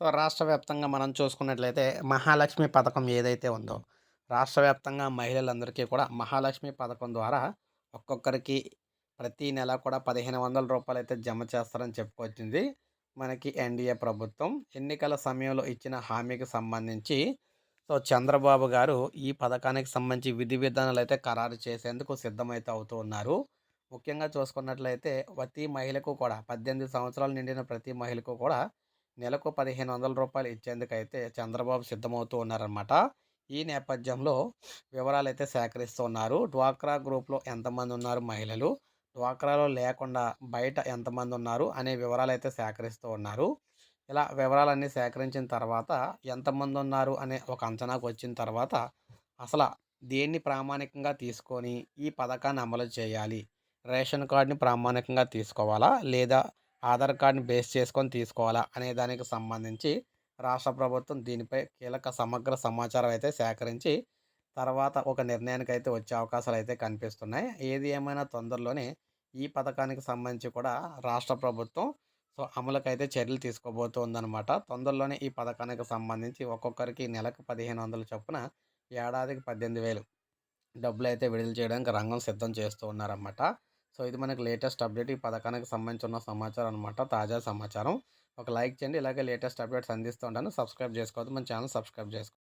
So రాష్ట్ర వ్యాప్తంగా మనం చూసుకున్నట్లయితే మహాలక్ష్మి పథకం ఏదైతే ఉందో రాష్ట్ర వ్యాప్తంగా మహిళలందరికీ కూడా మహాలక్ష్మి పథకం ద్వారా ఒక్కొక్కరికి ప్రతి నెల కూడా పదిహేను వందల రూపాయలు అయితే జమ చేస్తారని చెప్పుకొచ్చింది మనకి ఎన్డీఏ ప్రభుత్వం. ఎన్నికల సమయంలో ఇచ్చిన హామీకి సంబంధించి సో చంద్రబాబు గారు ఈ పథకానికి సంబంధించి విధి విధానాలు అయితే ఖరారు చేసేందుకు సిద్ధమైతే అవుతూ ఉన్నారు. ముఖ్యంగా చూసుకున్నట్లయితే ప్రతి మహిళకు కూడా పద్దెనిమిది సంవత్సరాలు నిండిన ప్రతి మహిళకు కూడా నెలకు పదిహేను వందల రూపాయలు ఇచ్చేందుకైతే చంద్రబాబు సిద్ధమవుతూ ఉన్నారనమాట ఈ నేపథ్యంలో వివరాలు అయితే సేకరిస్తూ ఉన్నారు. డ్వాక్రా గ్రూప్లో ఎంతమంది ఉన్నారు మహిళలు? డ్వాక్రాలో లేకుండా బయట ఎంతమంది ఉన్నారు? అనే వివరాలు అయితే సేకరిస్తూ ఉన్నారు. ఇలా వివరాలన్నీ సేకరించిన తర్వాత ఎంతమంది ఉన్నారు అనే ఒక అంచనాకు వచ్చిన తర్వాత అసలు దేన్ని ప్రామాణికంగా తీసుకొని ఈ పథకాన్ని అమలు చేయాలి? రేషన్ కార్డుని ప్రామాణికంగా తీసుకోవాలా? లేదా ఆధార్ కార్డ్ని బేస్ చేసుకొని తీసుకోవాలా అనే దానికి సంబంధించి రాష్ట్ర ప్రభుత్వం దీనిపై కీలక సమగ్ర సమాచారం అయితే సేకరించి తర్వాత ఒక నిర్ణయానికి అయితే వచ్చే అవకాశాలు అయితే కనిపిస్తున్నాయి. ఏది ఏమైనా తొందరలోనే ఈ పథకానికి సంబంధించి కూడా రాష్ట్ర ప్రభుత్వం సో అమలుకైతే చర్యలు తీసుకోబోతోందనమాట తొందరలోనే ఈ పథకానికి సంబంధించి ఒక్కొక్కరికి నెలకు పదిహేను వందల చొప్పున ఏడాదికి పద్దెనిమిది వేలు డబ్బులు అయితే విడుదల చేయడానికి రంగం సిద్ధం చేస్తూ ఉన్నారన్నమాట సో ఇది మనకి లేటెస్ట్ అప్డేట్ ఈ పథకానికి సంబంధించి ఉన్న సమాచారం అనమాట తాజా సమాచారం. ఒక లైక్ చేయండి. ఇలాగే లేటెస్ట్ అప్డేట్స్ అందిస్తూ ఉంటాను సబ్స్క్రైబ్ చేసుకోవద్దు. మన ఛానల్ సబ్స్క్రైబ్ చేసుకోండి